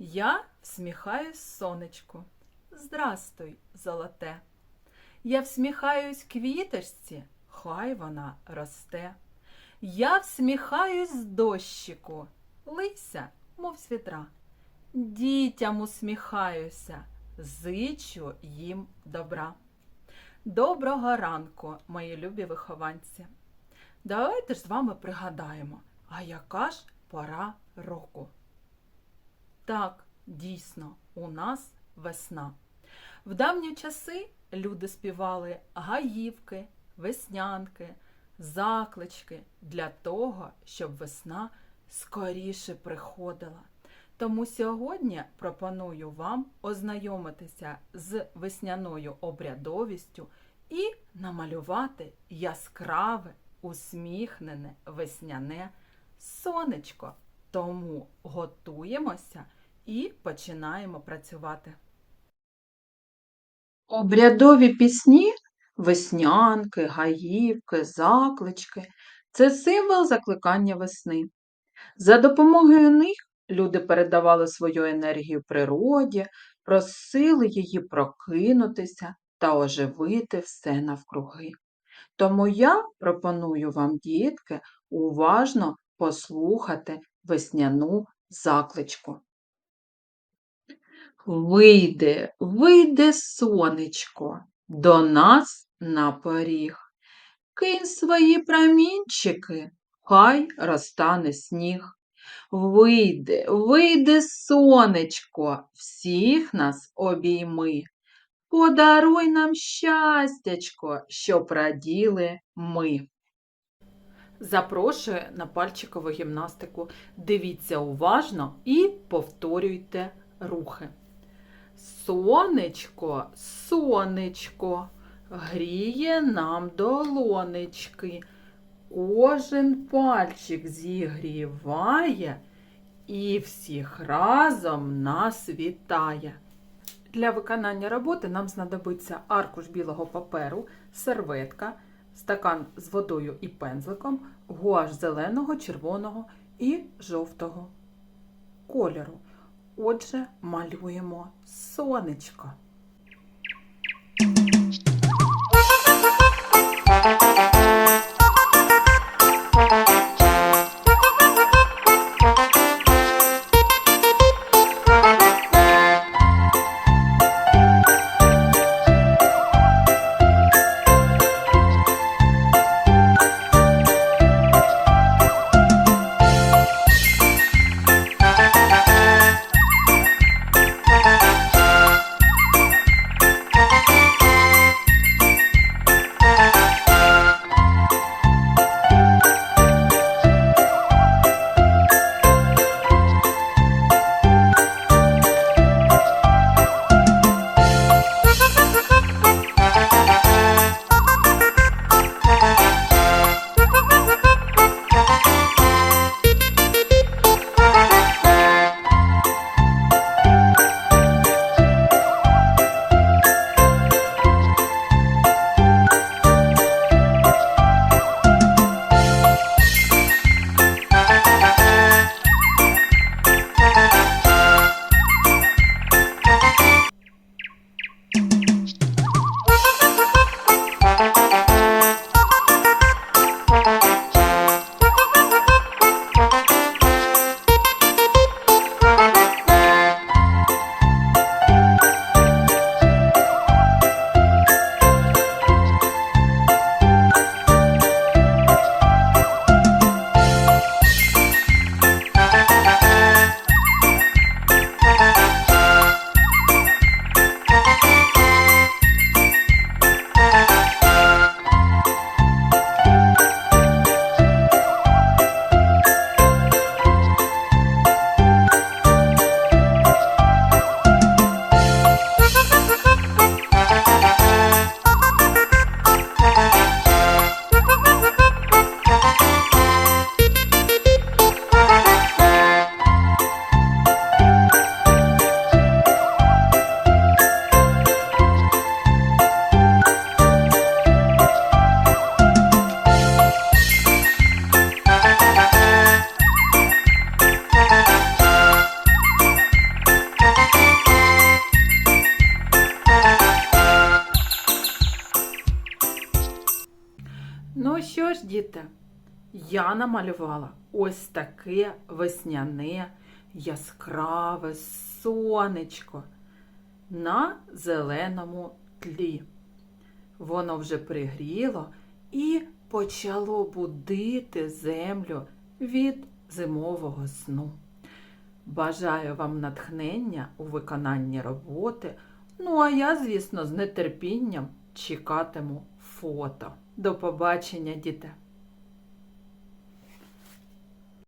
Я всміхаюсь сонечку. Здрастуй, золоте. Я всміхаюсь квіточці, хай вона росте. Я всміхаюсь дощику, лися, мов з вітра. Дітям усміхаюся, зичу їм добра. Доброго ранку, мої любі вихованці. Давайте ж з вами пригадаємо, а яка ж пора року? Так, дійсно, у нас весна. В давні часи люди співали гаївки, веснянки, заклички для того, щоб весна скоріше приходила. Тому сьогодні пропоную вам ознайомитися з весняною обрядовістю і намалювати яскраве, усміхнене весняне сонечко. Тому готуємося і починаємо працювати. Обрядові пісні веснянки, гаївки, заклички це символ закликання весни. За допомогою них люди передавали свою енергію природі, просили її прокинутися та оживити все навкруги. Тому я пропоную вам, дітки, уважно послухати весняну закличку. Вийде, вийде сонечко до нас на поріг. Кинь свої промінчики, хай розтане сніг. Вийде, вийде сонечко, всіх нас обійми. Подаруй нам щастячко, щоб раділи ми. Запрошую на пальчикову гімнастику. Дивіться уважно і повторюйте рухи. Сонечко, сонечко, гріє нам долонечки. Кожен пальчик зігріває і всіх разом нас вітає. Для виконання роботи нам знадобиться аркуш білого паперу, серветка, стакан з водою і пензликом, гуаш зеленого, червоного і жовтого кольору. Отже, малюємо сонечко. Я намалювала ось таке весняне, яскраве сонечко на зеленому тлі. Воно вже пригріло і почало будити землю від зимового сну. Бажаю вам натхнення у виконанні роботи. Ну, а я, звісно, з нетерпінням чекатиму фото. До побачення, діти!